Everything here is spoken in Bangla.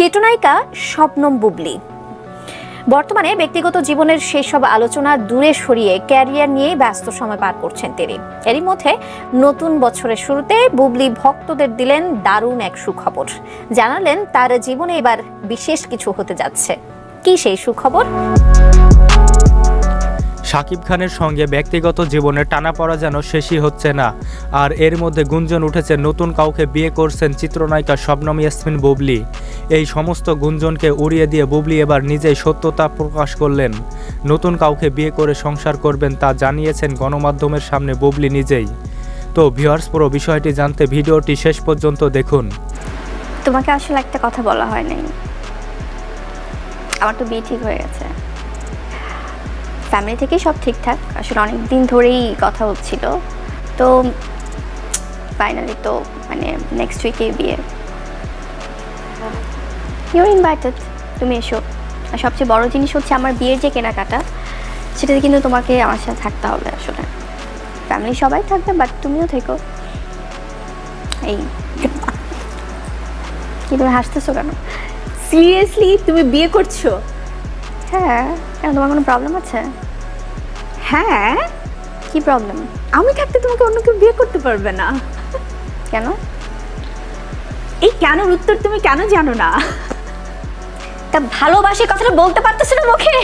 চিত্রনায়িকা স্বপ্নম বুবলি। বর্তমানে ব্যক্তিগত জীবনের সেই সব আলোচনা দূরে সরিয়ে ক্যারিয়ার নিয়ে ব্যস্ত সময় পার করছেন তিনি। এরই মধ্যে নতুন বছরের শুরুতে বুবলি ভক্তদের দিলেন দারুণ এক সুখবর। জানালেন তার জীবনে এবার বিশেষ কিছু হতে যাচ্ছে। কি সেই সুখবর? শাকিব খানের সঙ্গে ব্যক্তিগত জীবনে টানাপড়া যেন শেষই হচ্ছে না। আর এর মধ্যে গুঞ্জন উঠেছে, নতুন কাউকে বিয়ে করছেন চিত্রনায়িকা শবনম ইয়াসমিন বুবলি। এই সমস্ত গুঞ্জনকে উড়িয়ে দিয়ে বুবলি এবার নিজেই সত্যতা প্রকাশ করলেন। নতুন কাউকে বিয়ে করে সংসার করবেন তা জানিয়েছেন গণমাধ্যমের সামনে বুবলি নিজেই। তো ভিউয়ার্স, পুরো বিষয়টি জানতে ভিডিওটি শেষ পর্যন্ত দেখুন। তোমাকে আসলে একটা কথা বলা হয়নি। আমার তো বিয়ে ঠিক হয়ে গেছে। ফ্যামিলি থেকেই সব ঠিকঠাক। আসলে অনেক দিন ধরেই কথা হচ্ছিল। তো ফাইনালি তো মানে নেক্সট উইকে বিয়ে। ইউর ইনভাইটেড তুমি এসো। আর সবচেয়ে বড় জিনিস হচ্ছে আমার বিয়ের যে কেনাকাটা, সেটাতে কিন্তু তোমাকে আমার সাথে থাকতে হবে আসলে। ফ্যামিলি সবাই থাকবে বাট তুমিও থেকো। এই কি তুমি হাসতেছো কেন? সিরিয়াসলি তুমি বিয়ে করছ? হ্যাঁ কেন তোমার কোনো প্রবলেম আছে? হ্যাঁ? কি প্রবলেম আমি থাকতে তোমাকে অন্য কেউ বিয়ে করতে পারবে না। কেন? এই কেনর উত্তর তুমি কেন জানো না? তা ভালোবাসি কথাটা বলতে পারতেছো না মুখে?